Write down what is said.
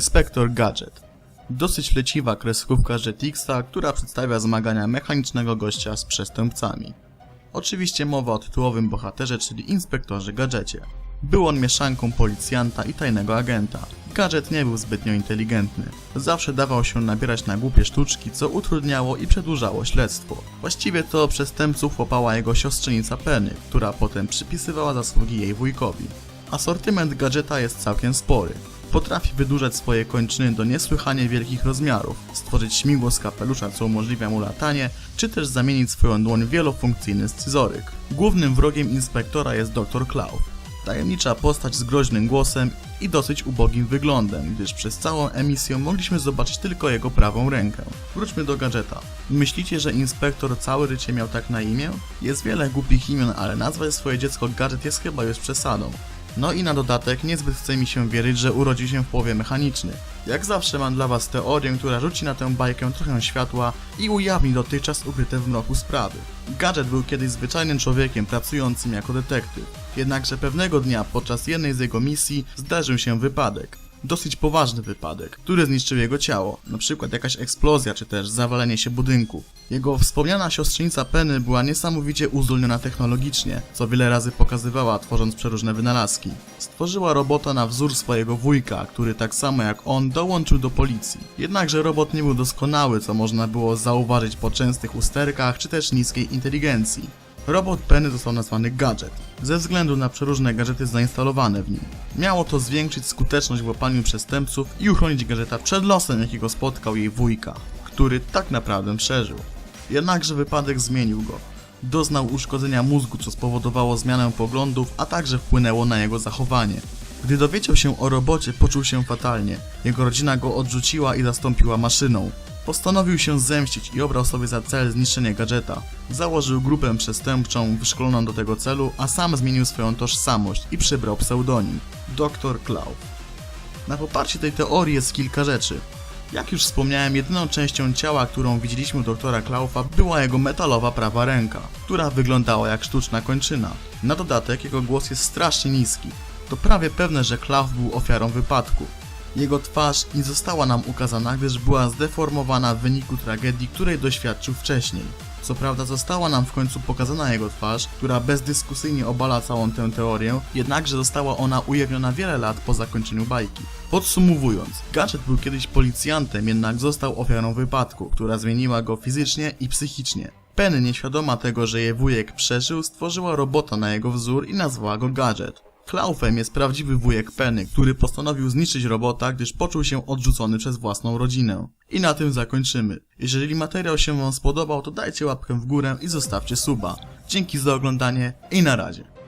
Inspektor Gadget. Dosyć leciwa kreskówka Jetixa, która przedstawia zmagania mechanicznego gościa z przestępcami. Oczywiście mowa o tytułowym bohaterze, czyli inspektorze Gadżecie. Był on mieszanką policjanta i tajnego agenta. Gadżet nie był zbytnio inteligentny. Zawsze dawał się nabierać na głupie sztuczki, co utrudniało i przedłużało śledztwo. Właściwie to przestępców łapała jego siostrzenica Penny, która potem przypisywała zasługi jej wujkowi. Asortyment gadżeta jest całkiem spory. Potrafi wydłużać swoje kończyny do niesłychanie wielkich rozmiarów, stworzyć śmigło z kapelusza, co umożliwia mu latanie, czy też zamienić swoją dłoń w wielofunkcyjny scyzoryk. Głównym wrogiem inspektora jest dr Klaw. Tajemnicza postać z groźnym głosem i dosyć ubogim wyglądem, gdyż przez całą emisję mogliśmy zobaczyć tylko jego prawą rękę. Wróćmy do gadżeta. Myślicie, że inspektor całe życie miał tak na imię? Jest wiele głupich imion, ale nazwać swoje dziecko gadżet jest chyba już przesadą. No i na dodatek niezbyt chce mi się wierzyć, że urodził się w połowie mechaniczny. Jak zawsze mam dla was teorię, która rzuci na tę bajkę trochę światła i ujawni dotychczas ukryte w mroku sprawy. Gadżet był kiedyś zwyczajnym człowiekiem pracującym jako detektyw. Jednakże pewnego dnia podczas jednej z jego misji zdarzył się wypadek. Dosyć poważny wypadek, który zniszczył jego ciało, na przykład jakaś eksplozja czy też zawalenie się budynku. Jego wspomniana siostrzenica Penny była niesamowicie uzdolniona technologicznie, co wiele razy pokazywała tworząc przeróżne wynalazki. Stworzyła robota na wzór swojego wujka, który tak samo jak on dołączył do policji. Jednakże robot nie był doskonały, co można było zauważyć po częstych usterkach czy też niskiej inteligencji. Robot Penny został nazwany Gadget, ze względu na przeróżne gadżety zainstalowane w nim. Miało to zwiększyć skuteczność w łapaniu przestępców i uchronić gadżeta przed losem, jakiego spotkał jej wujka, który tak naprawdę przeżył. Jednakże wypadek zmienił go. Doznał uszkodzenia mózgu, co spowodowało zmianę poglądów, a także wpłynęło na jego zachowanie. Gdy dowiedział się o robocie, poczuł się fatalnie. Jego rodzina go odrzuciła i zastąpiła maszyną. Postanowił się zemścić i obrał sobie za cel zniszczenie gadżeta. Założył grupę przestępczą wyszkoloną do tego celu, a sam zmienił swoją tożsamość i przybrał pseudonim Dr. Cloud. Na poparcie tej teorii jest kilka rzeczy. Jak już wspomniałem, jedyną częścią ciała, którą widzieliśmy u doktora Klaufa była jego metalowa prawa ręka, która wyglądała jak sztuczna kończyna. Na dodatek jego głos jest strasznie niski. To prawie pewne, że Klauf był ofiarą wypadku. Jego twarz nie została nam ukazana, gdyż była zdeformowana w wyniku tragedii, której doświadczył wcześniej. Co prawda została nam w końcu pokazana jego twarz, która bezdyskusyjnie obala całą tę teorię, jednakże została ona ujawniona wiele lat po zakończeniu bajki. Podsumowując, Gadżet był kiedyś policjantem, jednak został ofiarą wypadku, która zmieniła go fizycznie i psychicznie. Penny, nieświadoma tego, że jej wujek przeżył, stworzyła robota na jego wzór i nazwała go Gadżet. Klaufem jest prawdziwy wujek Penny, który postanowił zniszczyć robota, gdyż poczuł się odrzucony przez własną rodzinę. I na tym zakończymy. Jeżeli materiał się wam spodobał, to dajcie łapkę w górę i zostawcie suba. Dzięki za oglądanie i na razie.